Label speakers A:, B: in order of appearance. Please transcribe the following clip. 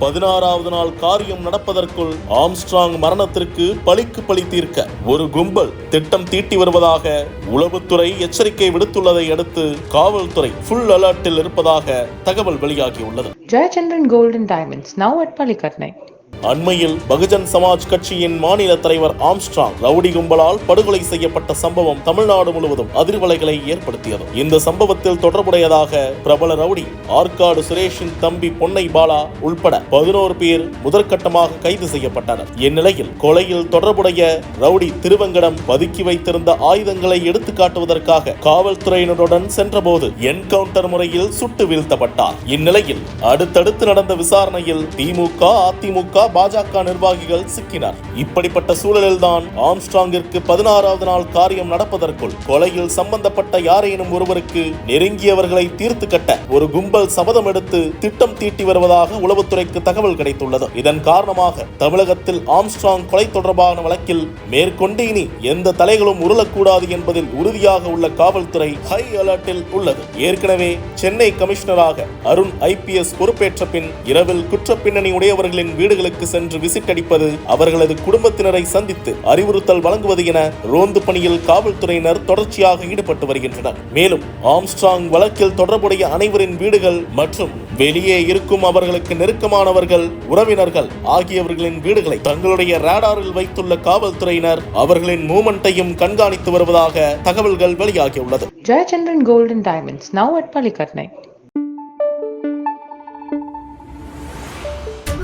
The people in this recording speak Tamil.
A: பதினாறாவது நாள் காரியம் நடப்பதற்குள் ஆம்ஸ்ட்ராங் மரணத்திற்கு பழிக்கு பழி தீர்க்க ஒரு கும்பல் திட்டம் தீட்டி வருவதாக உளவுத்துறை எச்சரிக்கை விடுத்துள்ளதை அடுத்து காவல்துறை ஃபுல் அலர்ட்டில் இருப்பதாக தகவல் வெளியாகியுள்ளது.
B: Jayachandran golden diamonds now at at
A: அண்மையில் பகுஜன் சமாஜ் கட்சியின் மாநில தலைவர் ஆம்ஸ்ட்ராங் ரவுடி கும்பலால் படுகொலை செய்யப்பட்ட சம்பவம் தமிழ்நாடு முழுவதும் அதிர்வலைகளை ஏற்படுத்தியது. இந்த சம்பவத்தில் தொடர்புடையதாக பிரபல ரவுடி ஆற்காடு சுரேஷின் தம்பி பொன்னை பாலா உள்பட பதினோரு பேர் முதற்கட்டமாக கைது செய்யப்பட்டனர். இந்நிலையில் கொலையில் தொடர்புடைய ரவுடி திருவங்கடம் பதுக்கி வைத்திருந்த ஆயுதங்களை எடுத்து காட்டுவதற்காக காவல்துறையினருடன் சென்றபோது என்கவுண்டர் முறையில் சுட்டு வீழ்த்தப்பட்டார். இந்நிலையில் அடுத்தடுத்து நடந்த விசாரணையில் திமுக அதிமுக பாஜக நிர்வாகிகள் சிக்கினர். இப்படிப்பட்ட சூழலில்தான் ஆம்ஸ்ட்ராங்கிற்கு பதினாறாவது நாள் காரியம் நடப்பதற்குள் கொலையில் சம்பந்தப்பட்ட யாரேனும் ஒருவருக்கு நெருங்கியவர்களை தீர்த்து கட்ட ஒரு கும்பல் சபதம் எடுத்து திட்டம் தீட்டி வருவதாக உளவுத்துறைக்கு தகவல் கிடைத்துள்ளது. இதன் காரணமாக தமிழகத்தில் ஆம்ஸ்ட்ராங் கொலை தொடர்பான வழக்கில் மேற்கொண்டு இனி எந்த தலைகளும் உருளக்கூடாது என்பதில் உறுதியாக உள்ள காவல்துறை ஹை அலர்ட்டில் உள்ளது. ஏற்கனவே சென்னை கமிஷனராக அருண் ஐபிஎஸ் பொறுப்பேற்ற பின் இரவில் குற்ற பின்னணி உடையவர்களின் வீடுகளுக்கு சென்று விசிட் அடிப்பது அவர்களது குடும்பத்தினரை சந்தித்து அறிவுறுத்தல் வழங்குவது என ரோந்து பணியில் காவல்துறையினர் தொடர்ச்சியாக ஈடுபட்டு வருகின்றனர். மேலும் ஆம்ஸ்ட்ராங் வழக்கில் தொடர்புடைய அனைவரின் வீடுகள் மற்றும் வெளியே இருக்கும் அவர்களுக்கு நெருக்கமானவர்கள் உறவினர்கள் ஆகியவர்களின் வீடுகளை தங்களுடைய ரேடாரில் வைத்துள்ள காவல்துறையினர் அவர்களின் மூமெண்ட்டையும் கண்காணித்து வருவதாக தகவல்கள் வெளியாகியுள்ளது.
B: Jayachandran golden diamonds now at at